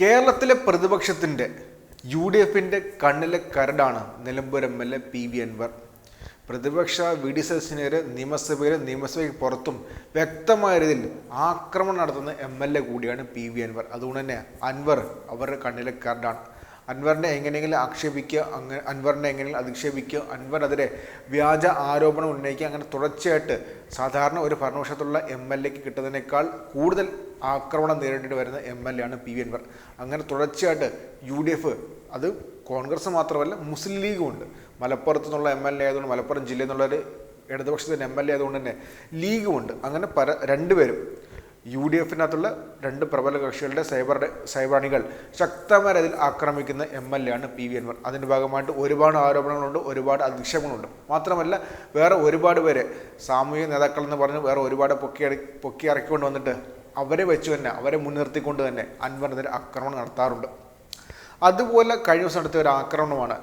കേരളത്തിലെ പ്രതിപക്ഷത്തിന്റെ U D എഫിന്റെ കണ്ണിലെ കരടാണ് Nilambur M L A P V Anvar. പ്രതിപക്ഷ വി ഡി സദസ്സിനെതിരെ നിയമസഭയിലും നിയമസഭയ്ക്ക് പുറത്തും വ്യക്തമായ രീതിയിൽ ആക്രമണം നടത്തുന്ന എം എൽ എ കൂടിയാണ് പി വി അൻവർ. അതുകൊണ്ട് തന്നെ അൻവർ അവരുടെ കണ്ണിലെ കരടാണ്. അൻവറിനെ എങ്ങനെയെങ്കിലും ആക്ഷേപിക്കുക അങ്ങനെ അൻവറിനെ എങ്ങനെയെങ്കിലും അധിക്ഷേപിക്കുക അൻവറിനെതിരെ വ്യാജ ആരോപണം ഉന്നയിക്കുക അങ്ങനെ തുടർച്ചയായിട്ട് സാധാരണ ഒരു ഭരണപക്ഷത്തുള്ള എം എൽ എക്ക് കിട്ടുന്നതിനേക്കാൾ കൂടുതൽ ആക്രമണം നേരിടേണ്ടി വരുന്ന എം എൽ എ ആണ് പി വി അൻവർ. അങ്ങനെ തുടർച്ചയായിട്ട് യു ഡി എഫ് അത് കോൺഗ്രസ് മാത്രമല്ല മുസ്ലിം ലീഗും ഉണ്ട് മലപ്പുറത്തു നിന്നുള്ള എം എൽ എ ആയതുകൊണ്ട് മലപ്പുറം ജില്ലയിൽ നിന്നുള്ളൊരു ഇടതുപക്ഷത്തിന്റെ എം എൽ എ ആയതുകൊണ്ട് തന്നെ ലീഗും ഉണ്ട് അങ്ങനെ പല രണ്ടുപേരും യു ഡി എഫിനകത്തുള്ള രണ്ട് പ്രബല കക്ഷികളുടെ സൈബർ സൈബറാണികൾ ശക്തമായ ആക്രമിക്കുന്ന എം എൽ എ ആണ് പി വി അൻവർ. അതിന്റെ ഭാഗമായിട്ട് ഒരുപാട് ആരോപണങ്ങളുണ്ട് ഒരുപാട് അധിക്ഷേപങ്ങളുണ്ട് മാത്രമല്ല വേറെ ഒരുപാട് പേരെ സാമൂഹിക നേതാക്കൾ എന്ന് പറഞ്ഞ് വേറെ ഒരുപാട് പൊക്കി പൊക്കി ഇറക്കിക്കൊണ്ട് വന്നിട്ട് അവരെ വെച്ച് തന്നെ അവരെ മുൻനിർത്തിക്കൊണ്ട് തന്നെ അൻവറിനെതിരെ ആക്രമണം നടത്താറുണ്ട്. അതുപോലെ കഴിഞ്ഞ ദിവസം നടത്തിയ ഒരു ആക്രമണമാണ്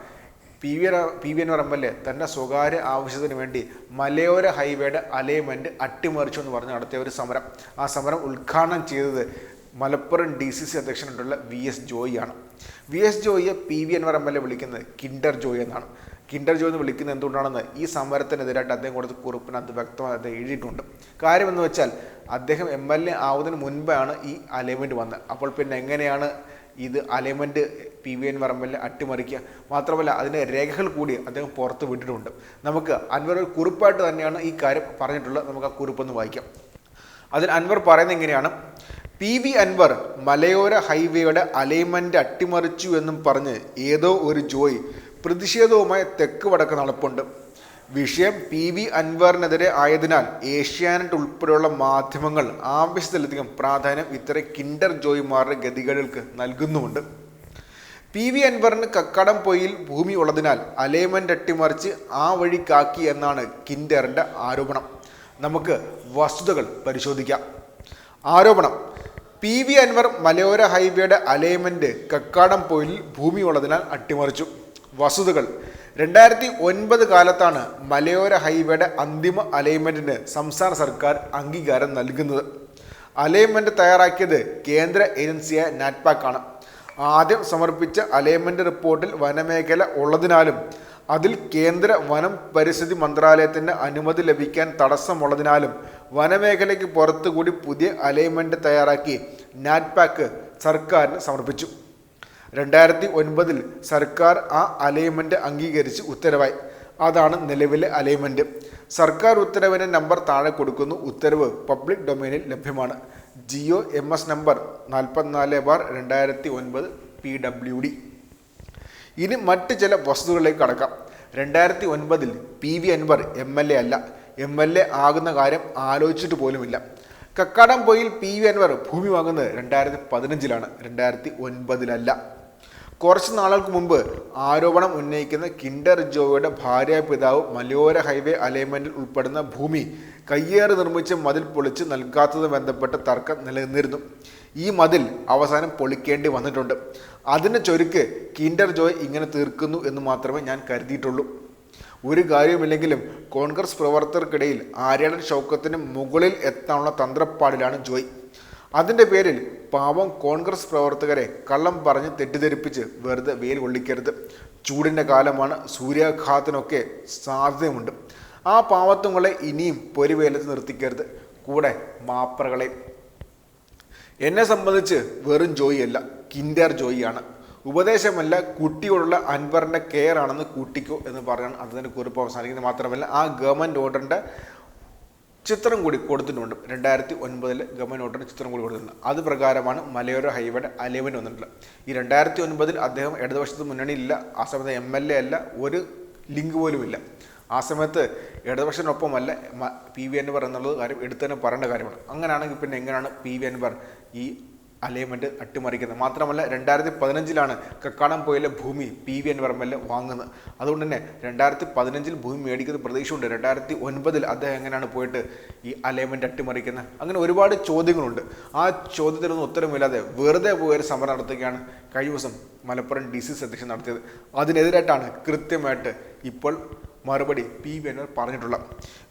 P V P V Anvar M L A തന്റെ സ്വകാര്യ ആവശ്യത്തിന് വേണ്ടി മലയോര ഹൈവേയുടെ അലൈൻമെന്റ് അട്ടിമറിച്ചു എന്ന് പറഞ്ഞ് നടത്തിയ ഒരു സമരം. ആ സമരം ഉദ്ഘാടനം ചെയ്തത് മലപ്പുറം ഡി സി സി അധ്യക്ഷനായിട്ടുള്ള വി എസ് ജോയിയാണ് V S ജോയിയെ P V Anvar M L A വിളിക്കുന്നത്? കിൻഡർ ജോയി എന്നാണ്. കിൻഡർ ജോയി എന്ന് വിളിക്കുന്നത് എന്തുകൊണ്ടാണെന്ന് ഈ സമരത്തിനെതിരായിട്ട് അദ്ദേഹം കൊടുത്ത കുറിപ്പിനകത്ത് വ്യക്തമായി അദ്ദേഹം എഴുതിയിട്ടുണ്ട്. കാര്യമെന്ന് വെച്ചാൽ അദ്ദേഹം എം എൽ എ ആവുന്നതിന് മുൻപാണ് ഈ അലൈൻമെന്റ് വന്നത്. അപ്പോൾ പിന്നെ എങ്ങനെയാണ് ഇത് അലൈൻമെന്റ് പി വി എൻ പറമ്പലിൽ അട്ടിമറിക്കുക. മാത്രമല്ല അതിന്റെ രേഖകൾ കൂടി അദ്ദേഹം പുറത്ത് വിട്ടിട്ടുണ്ട്. നമുക്ക് അൻവർ ഒരു കുറിപ്പായിട്ട് തന്നെയാണ് ഈ കാര്യം പറഞ്ഞിട്ടുള്ളത്. നമുക്ക് ആ കുറിപ്പൊന്ന് വായിക്കാം. അതിൽ അൻവർ പറയുന്നത് എങ്ങനെയാണ് പി വി അൻവർ മലയോര ഹൈവേയുടെ അലൈൻമെന്റ് അട്ടിമറിച്ചു എന്നും പറഞ്ഞ് ഏതോ ഒരു ജോയ് പ്രതിഷേധവുമായി തെക്ക് വടക്ക് നടപ്പുണ്ട്. വിഷയം പി വി അൻവറിനെതിരെ ആയതിനാൽ ഏഷ്യാനെറ്റ് ഉൾപ്പെടെയുള്ള മാധ്യമങ്ങൾ ആവശ്യത്തിലധികം പ്രാധാന്യം ഇത്തരം കിൻഡർ ജോയിമാരുടെ ഗതികൾക്ക് നൽകുന്നുമുണ്ട്. പി വി അൻവറിന് കക്കടം പൊയിൽ ഭൂമി ഉള്ളതിനാൽ അലൈൻമെന്റ് അട്ടിമറിച്ച് ആ വഴി കാക്കി എന്നാണ് കിൻഡറിന്റെ ആരോപണം. നമുക്ക് വസ്തുതകൾ പരിശോധിക്കാം. ആരോപണം. പി വി അൻവർ മലയോര ഹൈവേയുടെ അലൈൻമെന്റ് കക്കാടം പോയിൽ ഭൂമി ഉള്ളതിനാൽ അട്ടിമറിച്ചു. വസ്തുതകൾ. രണ്ടായിരത്തി ഒൻപത് കാലത്താണ് മലയോര ഹൈവേയുടെ അന്തിമ അലൈൻമെന്റിന് സംസ്ഥാന സർക്കാർ അംഗീകാരം നൽകുന്നത്. അലൈൻമെന്റ് തയ്യാറാക്കിയത് കേന്ദ്ര ഏജൻസിയായ നാറ്റ്പാക് ആണ് ആദ്യം സമർപ്പിച്ച അലൈൻമെന്റ് റിപ്പോർട്ടിൽ വനമേഖല ഉള്ളതിനാലും അതിൽ കേന്ദ്ര വനം പരിസ്ഥിതി മന്ത്രാലയത്തിന്റെ അനുമതി ലഭിക്കാൻ തടസ്സമുള്ളതിനാലും വനമേഖലയ്ക്ക് പുറത്തുകൂടി പുതിയ അലൈൻമെന്റ് തയ്യാറാക്കി നാറ്റ്പാക്ക് സർക്കാരിന് സമർപ്പിച്ചു. രണ്ടായിരത്തി ഒൻപതിൽ സർക്കാർ ആ അലൈൻമെന്റ് അംഗീകരിച്ച് ഉത്തരവായി. അതാണ് നിലവിലെ അലൈൻമെന്റ് സർക്കാർ ഉത്തരവിന്റെ നമ്പർ താഴെ കൊടുക്കുന്നു. ഉത്തരവ് പബ്ലിക് ഡൊമൈനിൽ ലഭ്യമാണ്. ജിയോ എം എസ് നമ്പർ നാൽപ്പത്തിനാല് ബാർ രണ്ടായിരത്തി ഒൻപത് പി ഡബ്ല്യു ഡി. ഇനി മറ്റ് ചില വസ്തുതകളിലേക്ക് കടക്കാം. രണ്ടായിരത്തി ഒൻപതിൽ P V Anvar M L A അല്ല. എം എൽ എ ആകുന്ന കാര്യം ആലോചിച്ചിട്ട് പോലുമില്ല. Kakkadampoyil P V Anvar ഭൂമി വാങ്ങുന്നത് രണ്ടായിരത്തി പതിനഞ്ചിലാണ് രണ്ടായിരത്തി ഒൻപതിലല്ല കുറച്ച് നാളുകൾക്ക് മുമ്പ് ആരോപണം ഉന്നയിക്കുന്ന കിൻഡർ ജോയുടെ ഭാര്യ പിതാവ് മലയോര ഹൈവേ അലൈൻമെന്റിൽ ഉൾപ്പെടുന്ന ഭൂമി കയ്യേറി നിർമ്മിച്ച് മതിൽ പൊളിച്ച് നൽകാത്തത് ബന്ധപ്പെട്ട തർക്കം നിലനിന്നിരുന്നു. ഈ മതിൽ അവസാനം പൊളിക്കേണ്ടി വന്നിട്ടുണ്ട്. അതിന് ചൊരുക്ക് കിൻഡർ ജോയ് ഇങ്ങനെ തീർക്കുന്നു എന്ന് മാത്രമേ ഞാൻ കരുതിയിട്ടുള്ളൂ. ഒരു കാര്യമില്ലെങ്കിലും കോൺഗ്രസ് പ്രവർത്തകർക്കിടയിൽ ആര്യാടൻ ഷൗക്കത്തിന് മുകളിൽ എത്താനുള്ള തന്ത്രപ്പാടിലാണ് ജോയ്. അതിന്റെ പേരിൽ പാവം കോൺഗ്രസ് പ്രവർത്തകരെ കള്ളം പറഞ്ഞ് തെറ്റിദ്ധരിപ്പിച്ച് വെറുതെ വെയിൽ കൊള്ളിക്കരുത്. ചൂടിന്റെ കാലമാണ് സൂര്യാഘാതത്തിനൊക്കെ സാധ്യതയുമുണ്ട്. ആ പാവത്വങ്ങളെ ഇനിയും പൊരുവേലത്ത് നിർത്തിക്കരുത്. കൂടെ മാപ്രകളെ. എന്നെ സംബന്ധിച്ച് വെറും ജോയിയല്ല കിൻഡർ ജോയിയാണ്. ഉപദേശമല്ല കുട്ടിയോടുള്ള അൻവറിന്റെ കെയർ ആണെന്ന് കൂട്ടിക്കോ എന്ന് പറഞ്ഞാണ് അതിന്റെ കുറിപ്പ് അവസാനിക്കുന്നത്. മാത്രമല്ല ആ ഗവൺമെന്റ് ഓർഡറിന്റെ ചിത്രം കൂടി കൊടുത്തിട്ടുണ്ട്. രണ്ടായിരത്തി ഒൻപതിൽ ഗവൺമെന്റ് ചിത്രം കൂടി കൊടുത്തിട്ടുണ്ട്. അത് പ്രകാരമാണ് മലയോര ഹൈവേയുടെ അലൈൻമെന്റ് വന്നിട്ടുള്ളത്. ഈ രണ്ടായിരത്തി ഒൻപതിൽ അദ്ദേഹം ഇടതുപക്ഷത്ത് മുന്നണിയില്ല ആ സമയത്ത് എം എൽ എ അല്ല ഒരു ലിങ്ക് പോലുമില്ല ആ സമയത്ത് ഇടതുപക്ഷത്തിനൊപ്പമല്ല പി വി അൻവർ എന്നുള്ളത് കാര്യം എടുത്തു തന്നെ പറയേണ്ട കാര്യമാണ്. അങ്ങനെയാണെങ്കിൽ പിന്നെ എങ്ങനെയാണ് പി വി അൻവർ ഈ അലൈൻമെന്റ് അട്ടിമറിക്കുന്നത്. മാത്രമല്ല രണ്ടായിരത്തി പതിനഞ്ചിലാണ് കക്കാടം പോയിലെ ഭൂമി പി വി എൻ എം വാങ്ങുന്നത്. അതുകൊണ്ട് തന്നെ രണ്ടായിരത്തി പതിനഞ്ചിൽ ഭൂമി മേടിക്കുന്ന പ്രതീക്ഷയുണ്ട്. രണ്ടായിരത്തി ഒൻപതിൽ അദ്ദേഹം എങ്ങനെയാണ് പോയിട്ട് ഈ അലൈൻമെന്റ് അട്ടിമറിക്കുന്നത്? അങ്ങനെ ഒരുപാട് ചോദ്യങ്ങളുണ്ട്. ആ ചോദ്യത്തിനൊന്നും ഉത്തരമില്ലാതെ വെറുതെ പോയൊരു സമരം നടത്തുകയാണ് കഴിഞ്ഞ ദിവസം മലപ്പുറം ഡി സി സി അധ്യക്ഷൻ നടത്തിയത്. അതിനെതിരായിട്ടാണ് കൃത്യമായിട്ട് ഇപ്പോൾ മറുപടി പി വേനൽ പറഞ്ഞിട്ടുള്ളത്.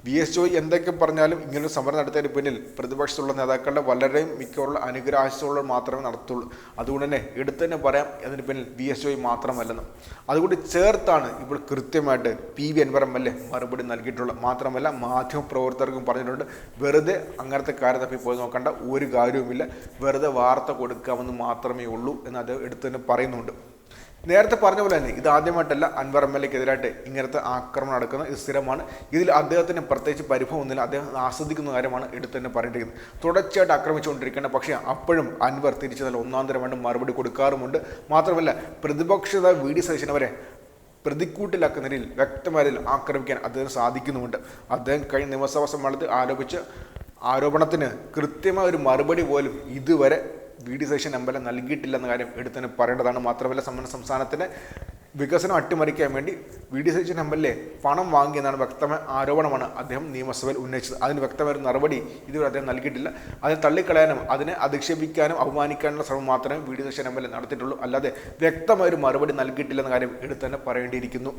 വി എസ് ജോയ് എന്തൊക്കെ പറഞ്ഞാലും ഇങ്ങനൊരു സമരം നടത്തിയതിന് പിന്നിൽ പ്രതിപക്ഷത്തുള്ള നേതാക്കളുടെ വളരെയും മിക്കവാറുള്ള അനുഗ്രഹാശമുള്ള മാത്രമേ നടത്തുള്ളൂ. അതുകൊണ്ട് തന്നെ എടുത്തു തന്നെ പറയാം അതിന് പിന്നിൽ വി എസ് ജോയ് മാത്രമല്ലെന്ന്. അതുകൊണ്ട് ചേർത്താണ് ഇപ്പോൾ കൃത്യമായിട്ട് P V Anvar M L A മറുപടി നൽകിയിട്ടുള്ളത്. മാത്രമല്ല മാധ്യമപ്രവർത്തകർക്കും പറഞ്ഞിട്ടുണ്ട് വെറുതെ അങ്ങനത്തെ കാര്യം തപ്പി പോയി നോക്കേണ്ട ഒരു കാര്യവുമില്ല. വെറുതെ വാർത്ത കൊടുക്കാമെന്ന് മാത്രമേ ഉള്ളൂ എന്ന് അത് എടുത്തു തന്നെ പറയുന്നുണ്ട്. നേരത്തെ പറഞ്ഞ പോലെ തന്നെ ഇത് ആദ്യമായിട്ടല്ല അൻവർ എം എൽ എക്കെതിരായിട്ട് ഇങ്ങനത്തെ ആക്രമണം നടക്കുന്നത്. ഇത് സ്ഥിരമാണ്. ഇതിൽ അദ്ദേഹത്തിന് പ്രത്യേകിച്ച് പരിഭവമൊന്നുമില്ല. അദ്ദേഹം ആസ്വദിക്കുന്ന കാര്യമാണ് എടുത്തു തന്നെ പറഞ്ഞിരിക്കുന്നത്. തുടർച്ചയായിട്ട് ആക്രമിച്ചുകൊണ്ടിരിക്കേണ്ട പക്ഷേ അപ്പോഴും അൻവർ തിരിച്ചു നല്ല ഒന്നാം തരം വേണ്ട മറുപടി കൊടുക്കാറുമുണ്ട്. മാത്രമല്ല പ്രതിപക്ഷത വി ഡി സതീശനവരെ പ്രതിക്കൂട്ടിലാക്കുന്ന നിലയിൽ വ്യക്തമായ രീതിയിൽ ആക്രമിക്കാൻ അദ്ദേഹം സാധിക്കുന്നുമുണ്ട്. അദ്ദേഹം കഴിഞ്ഞ നിയമസഭാ സമ്മേളനത്തിൽ ആരോപിച്ച ആരോപണത്തിന് കൃത്യമായ ഒരു മറുപടി പോലും ഇതുവരെ V D Satheesan M L A നൽകിയിട്ടില്ലെന്ന കാര്യം എടുത്തിന് പറയേണ്ടതാണ്. മാത്രമല്ല സമ്മേളന സംസ്ഥാനത്തിന് വികസനം അട്ടിമറിക്കാൻ വേണ്ടി V D Satheesan M L A പണം വാങ്ങിയെന്നാണ് വ്യക്തമായ ആരോപണമാണ് അദ്ദേഹം നിയമസഭയിൽ ഉന്നയിച്ചത്. അതിന് വ്യക്തമായ ഒരു ഇതുവരെ അദ്ദേഹം നൽകിയിട്ടില്ല. അതിനെ തള്ളിക്കളയാനും അതിനെ അധിക്ഷേപിക്കാനും അപമാനിക്കാനുള്ള ശ്രമം മാത്രമേ V D Satheesan M L A നടത്തിയിട്ടുള്ളൂ. അല്ലാതെ വ്യക്തമായ ഒരു മറുപടി നൽകിയിട്ടില്ലെന്ന കാര്യം എടുത്തു തന്നെ പറയേണ്ടിയിരിക്കുന്നു.